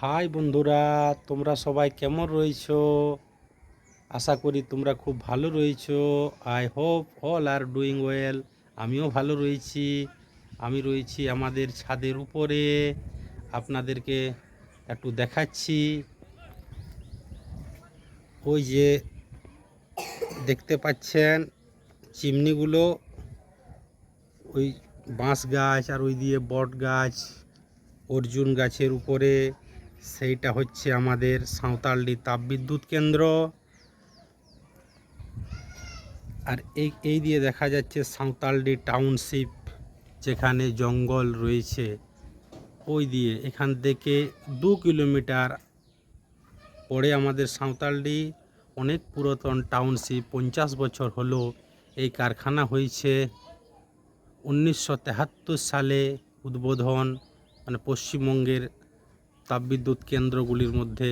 High বন্ধুরা, তোমরা সবাই কেমন রয়েছো? আশা করি তোমরা খুব ভালো রয়েছো। I hope all are doing well আমিও ভালো রয়েছি। আমি রয়েছি আমাদের ছাদের উপরে। আপনাদেরকে একটু দেখাচ্ছি। ওই যে দেখতে পাচ্ছেন চিমনিগুলো। ওই বাঁশ গাছ আর ওই দিয়ে বট গাছ, অর্জুন গাছের উপরে। সেইটা হচ্ছে আমাদের সাঁওতালডি তাপবিদ্যুৎ কেন্দ্র। আর এই এই দিয়ে দেখা যাচ্ছে সাঁওতালডি টাউনশিপ, যেখানে জঙ্গল রয়েছে। ওই দিয়ে এখান থেকে দু কিলোমিটার পরে আমাদের সাঁওতালডি অনেক পুরাতন টাউনশিপ, পঞ্চাশ বছর হলো এই কারখানা হয়েছে। উনিশশো সালে উদ্বোধন মানে পশ্চিমবঙ্গের তাপবিদ্যুৎ কেন্দ্রগুলির মধ্যে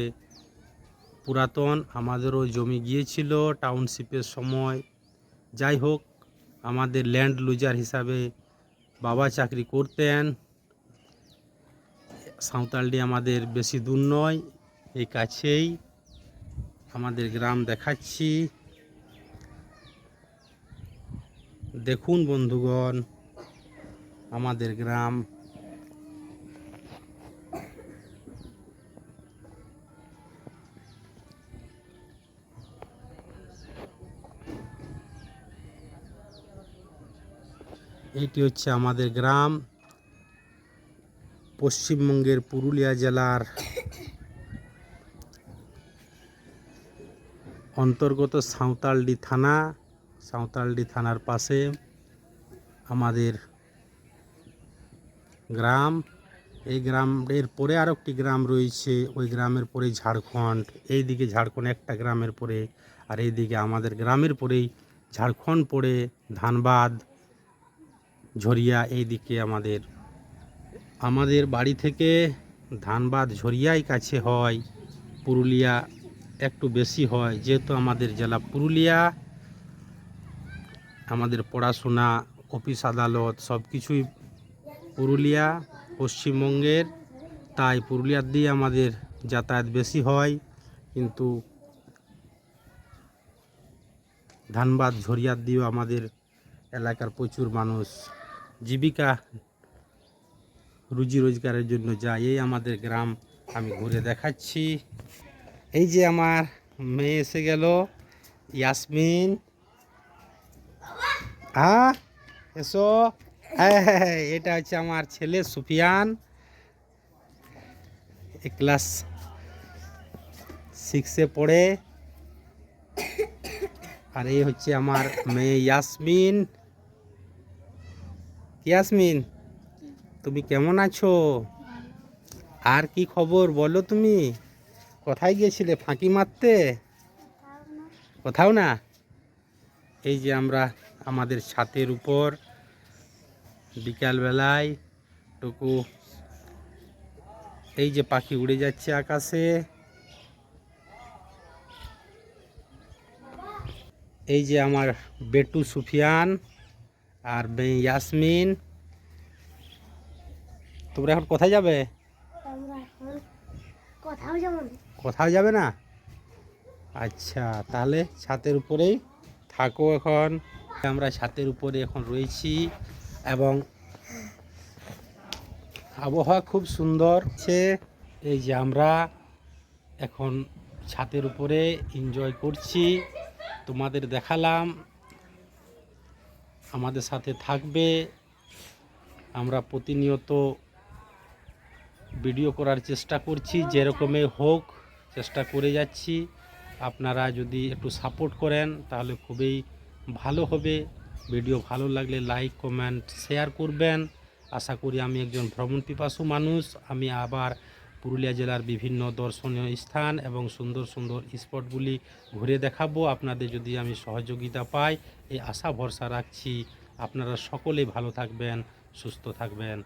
পুরাতন, আমাদেরও জমি গিয়েছিল টাউনশিপের সময়। যাই হোক, আমাদের ল্যান্ড লুজার হিসাবে বাবা চাকরি করতেন। সাঁওতালডি আমাদের বেশি দূর নয়, এই কাছেই আমাদের গ্রাম দেখাচ্ছি। দেখুন বন্ধুগণ, আমাদের গ্রাম এইটি হচ্ছে আমাদের গ্রাম পশ্চিমবঙ্গের পুরুলিয়া জেলার অন্তর্গত সাঁওতালডি থানা। সাঁওতালডি থানার পাশে আমাদের গ্রাম। এই গ্রামের পরে আর একটি গ্রাম রয়েছে, ওই গ্রামের পরেই ঝাড়খণ্ড। এই দিকে ঝাড়খণ্ড একটা গ্রামের পরে, আর এই দিকে আমাদের গ্রামের পরেই ঝাড়খণ্ড পড়ে ধানবাদ। ঝরিয়া এই দিকে আমাদের। আমাদের বাড়ি থেকে ধানবাদ ঝরিয়াই কাছে হয়, পুরুলিয়া একটু বেশি হয়, যেহেতু আমাদের জেলা পুরুলিয়া। আমাদের পড়াশোনা, অফিস আদালত সব কিছুই পুরুলিয়া, পশ্চিমবঙ্গের। তাই পুরুলিয়ার দিয়ে আমাদের যাতায়াত বেশি হয়, কিন্তু ধানবাদ ঝরিয়ার দিয়েও আমাদের এলাকার প্রচুর মানুষ জীবিকা রুজি রোজগারের জন্য যায় এই আমাদের গ্রাম আমি ঘুরে দেখাচ্ছি। এই যে আমার মেয়ে এসে গেল ইয়াসমিন। হ্যাঁ এসো। হ্যাঁ হ্যাঁ, এটা হচ্ছে আমার ছেলে সুফিয়ান। ক্লাস সিক্সে পড়ে। আর এই হচ্ছে আমার মেয়ে ইয়াসমিন। ইয়াসমিন, তুমি কেমন আছো? আর কি খবর বলো তুমি? কোথায় গিয়েছিলে ফাঁকি মারতে? কোথাও না? এই যে আমরা আমাদের ছাতের উপর বিকালবেলায় টুকু এই যে পাখি উড়ে যাচ্ছে আকাশে। এই যে আমার বেটু সুফিয়ান আর ইয়াসমিন। তোমরা এখন কোথায় যাবে? কোথাও যাব না। আচ্ছা তাহলে ছাতের উপরেই থাকো এখন। আমরা ছাতের উপরে এখন রয়েছি এবং আবহাওয়া খুব সুন্দর আছে। এই যে আমরা এখন ছাতের উপরে এনজয় করছি। তোমাদের দেখালাম আমাদের সাথে থাকবে। আমরা প্রতিনিয়ত ভিডিও করার চেষ্টা করছি, যেরকমে হোক চেষ্টা করে যাচ্ছি। আপনারা যদি একটু সাপোর্ট করেন, তাহলে খুবই ভালো হবে। ভিডিও ভালো লাগলে লাইক, কমেন্ট, শেয়ার করবেন। আশা করি আমি একজন ভ্রমণ পিপাসু মানুষ। আমি আবার পুরুলিয়া জেলার বিভিন্ন দর্শনীয় স্থান এবং সুন্দর সুন্দর স্পটগুলি ঘুরে দেখাবো। আপনাদের যদি আমি সহযোগিতা পাই, এই আশা ভরসা রাখছি। আপনারা সকলে ভালো থাকবেন, সুস্থ থাকবেন।